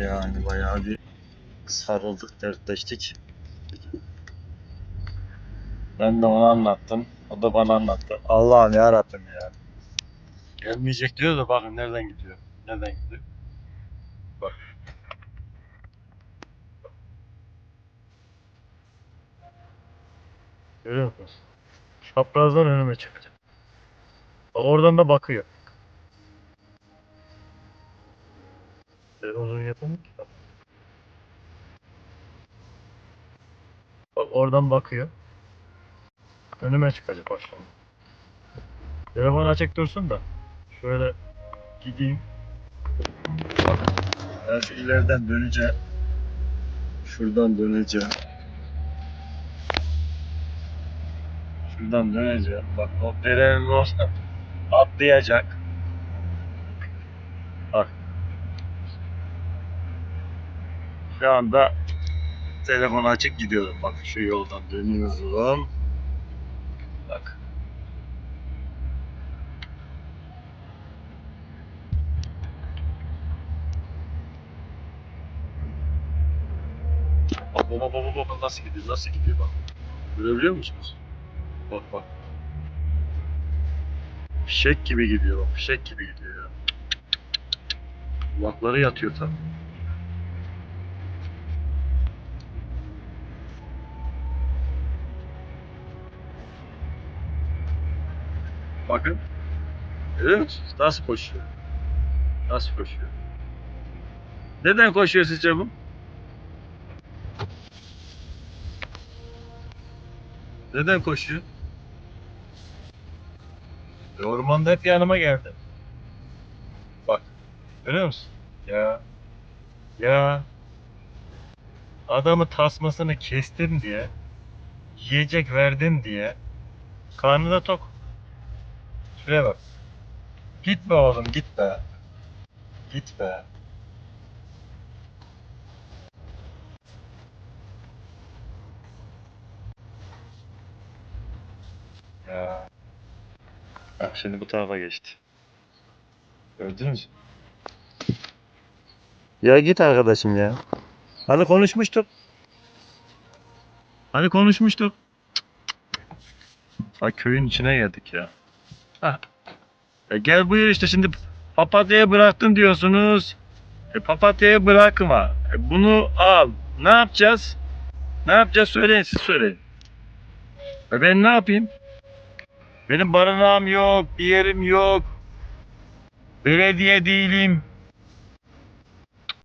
Yani bayağı bir sarıldık, dertleştik. Ben de ona anlattım. O da bana anlattı. Allah'ım ya Rabbim ya. Gelmeyecek diyor da bakın nereden gidiyor. Nereden gidiyor? Bak. Görüyor musun? Çaprazdan önüme. Bak oradan da bakıyor. Ben uzun yapamam ki. Bak oradan bakıyor. Önüme çıkacak bak. Telefon açık dursun da. Şöyle gideyim. Bak. Ben şu ileriden döneceğim. Şuradan döneceğim. Şuradan döneceğim. Bak o derenin orada atlayacak. Şu anda telefon açık gidiyorum. Bak şu yoldan dönüyorum. Bak. Bak baba baba baba nasıl gidiyor nasıl gidiyor bak. Görebiliyor musunuz? Bak bak. Fişek gibi gidiyor bak fişek gibi gidiyor ya. Kulakları yatıyor tabii. Bakın. Görüyor musunuz? Nasıl koşuyor? Nasıl koşuyor? Neden koşuyor sizce bu? Neden koşuyor? E, ormanda hep yanıma geldi. Bak. Görüyor musun? Ya. Ya. Adamı tasmasını kestim diye. Yiyecek verdim diye. Karnı da tok. Şuraya bak. Gitme oğlum gitme. Gitme. Ya. Bak şimdi bu tarafa geçti. Gördünüz mü? Ya git arkadaşım ya. Hani konuşmuştuk. Hani konuşmuştuk. Ha köyün içine geldik ya. E gel buyur işte şimdi papatyayı bıraktın diyorsunuz. E papatyayı bırakma. E bunu al. Ne yapacağız? Ne yapacağız söyleyin siz söyleyin. E ben ne yapayım? Benim barınağım yok, bir yerim yok. Belediye değilim.